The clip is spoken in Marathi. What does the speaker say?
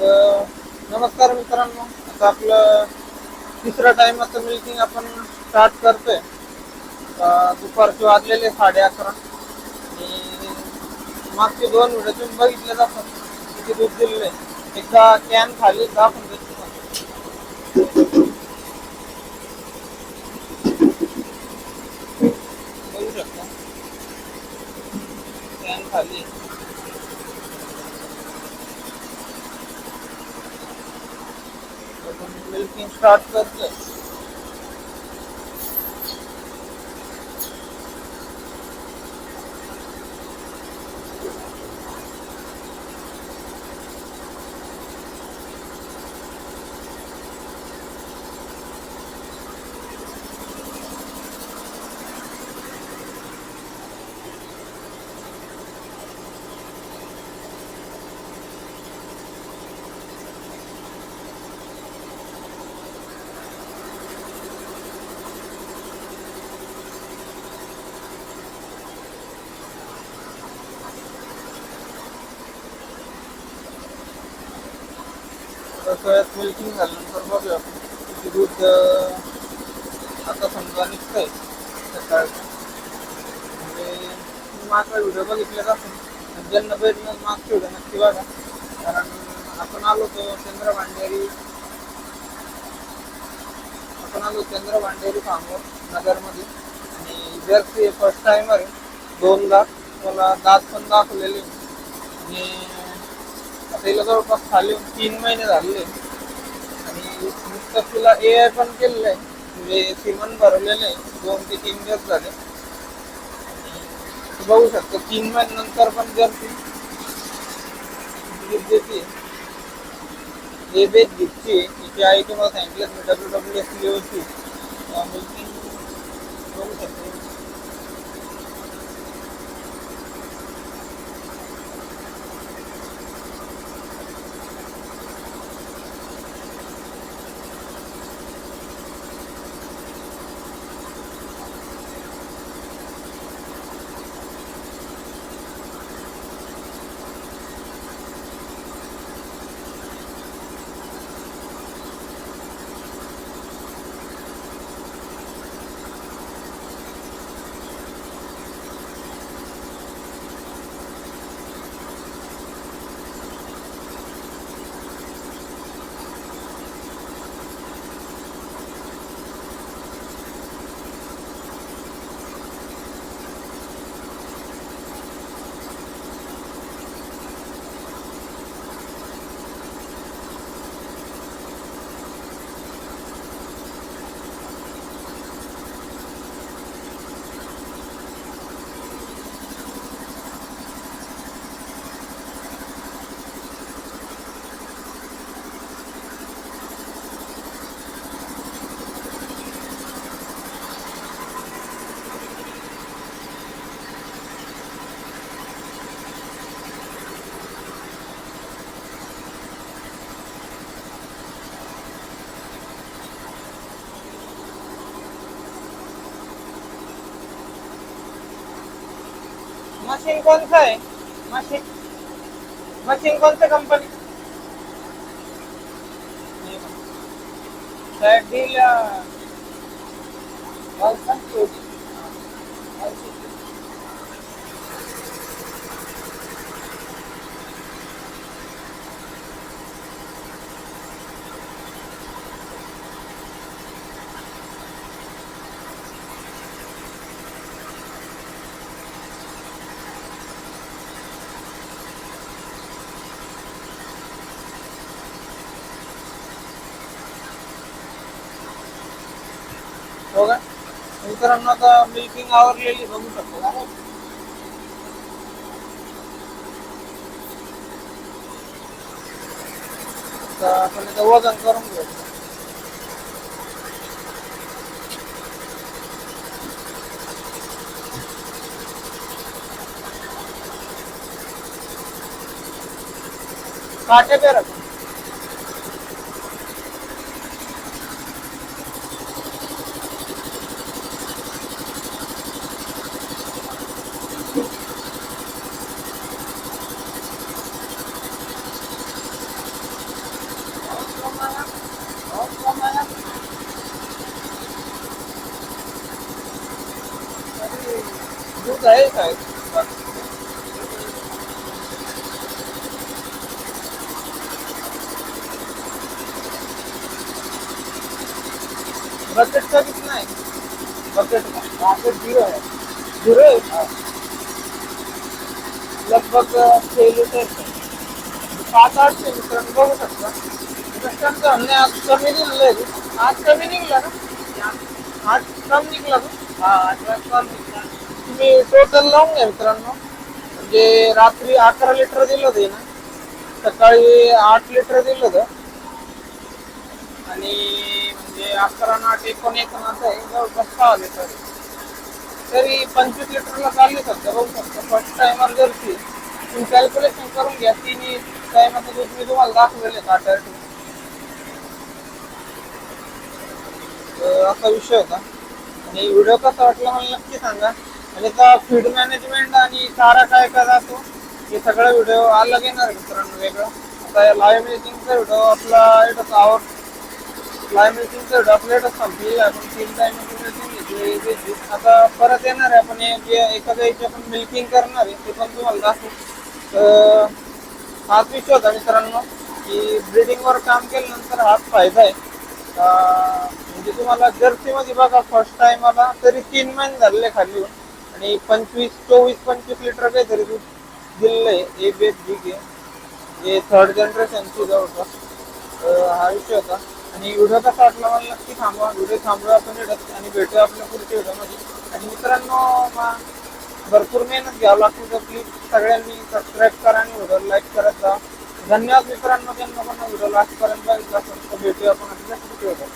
तर नमस्कार मित्रांनो. आता आपलं तिसरा टाइमाचं मिल्किंग आपण स्टार्ट करतोय. दुपारचे वाजलेले साडे अकरा. आणि मागचे दोन व्हिडिओ तुम्ही बघितले जातात. किती दूध दिलेले एकदा कॅन खाली दहा पंधरा तुम्हाला. बघू शकता कॅन खाली मिल्किंग स्टार्ट करतोय सगळ्यात मिल्किंग झाल्यानंतर बघूया. किती दूध आता समजा निघतंय सकाळचं म्हणजे मागचा व्हिडिओ बघितले असेल ज्यांना भेटणं मागचा व्हिडिओ नक्की बघा. कारण आपण आलो होतो चंद्र भांडेरी. आपण आलो चंद्र भांडेरी फार्मवर नगरमध्ये. आणि जर्सी फर्स्ट टाइमर आहे लाख मला दात पण दाखवलेले. आणि आता जवळपास खाली तीन महिने झाले. आणि नुसतं तिला ए आय पण केलेलं आहे म्हणजे सिमन भरवलेलं आहे. दोन ते तीन दिवस झाले. बघू शकतो तीन महिन्यानंतर पण जर ती देते. हे बेच घेतची तिची आई तुम्हाला सांगितलं मी डब्ल्यू डब्ल्यू एस लेवलची मिल्किंग बघू शकतो. मशीन कोणतं आहे? मशीन मशीन कोणत्या कंपनी डील हो का मित्रांनो आता मिल्किंग आवरलेली बघू शकतो. आपण इथं वजन करून घेऊ. काटे पेरा बकेटचा कितना है बकेट का बकेट जीरो है जीरो है हाँ। लगभग छः लीटर का. सात आठशे मित्रांनो बघू शकता. मित्रांचं हमने आज कमी दिलेलं आहे आज कमी निघला ना? आज कम निघला ना? हा आज कम निघला. तुम्ही टोटल लावून घ्या मित्रांनो. म्हणजे रात्री अकरा लिटर दिलं होतं ना? सकाळी आठ लिटर दिलं होतं आणि म्हणजे अकरा आणि आठ एकोण एकोणाचं आहे जवळपास सहा लिटर तरी पंचवीस लिटरला चालले सध्या बघू शकता. फर्स्ट टायमर जरची तुम्ही कॅल्क्युलेशन करून घ्या तिन्ही टायमाचं दूध मी तुम्हाला दाखवलेले टाटा असा विषय होता. आणि व्हिडिओ कसा वाटला मला नक्की सांगा. आणि आता फीड मॅनेजमेंट आणि चारा काय काय जातो हे सगळं व्हिडिओ आलं येणार मित्रांनो वेगळं. आता लाईव्ह मिल्किंगचा व्हिडिओ आपला येतच आवर फ्लाय मिल्किंगचा व्हिडिओ आपला आपण तीन टाइम मिल्किंग घेतली घेतली. आता परत येणार आहे आपण हे जे एखाद्या याची आपण मिल्किंग करणार आहे ते पण तुम्हाला दाखवू. हाच विषय होता मित्रांनो की ब्रिडिंगवर काम केल्यानंतर हाच फायदा आहे. म्हणजे तुम्हाला जर्सीमध्ये बघा फर्स्ट टाइम आला तरी तीन महिने झालेले खाली. आणि पंचवीस चोवीस पंचवीस लिटर काहीतरी दूध दिलेलं आहे ए बेस बी हे थर्ड जनरेशनची जवळपास हा विषय होता. आणि व्हिडिओ कसा वाटला मला नक्की थांबवा. व्हिडिओ थांबवा आपण येतात आणि भेटूया आपल्या पुढच्या व्हिडिओमध्ये आणि मित्रांनो मा- भरपूर मेहनत घ्यावं लागते तर प्लीज सगळ्यांनी सबस्क्राईब करा आणि व्हिडिओ लाईक करत जा. धन्यवाद मित्रांनो त्यांना पण व्हिडिओ लास्टपर्यंत बघितला असेल तर भेटूया आपण आपल्या पुढच्या व्हिडिओ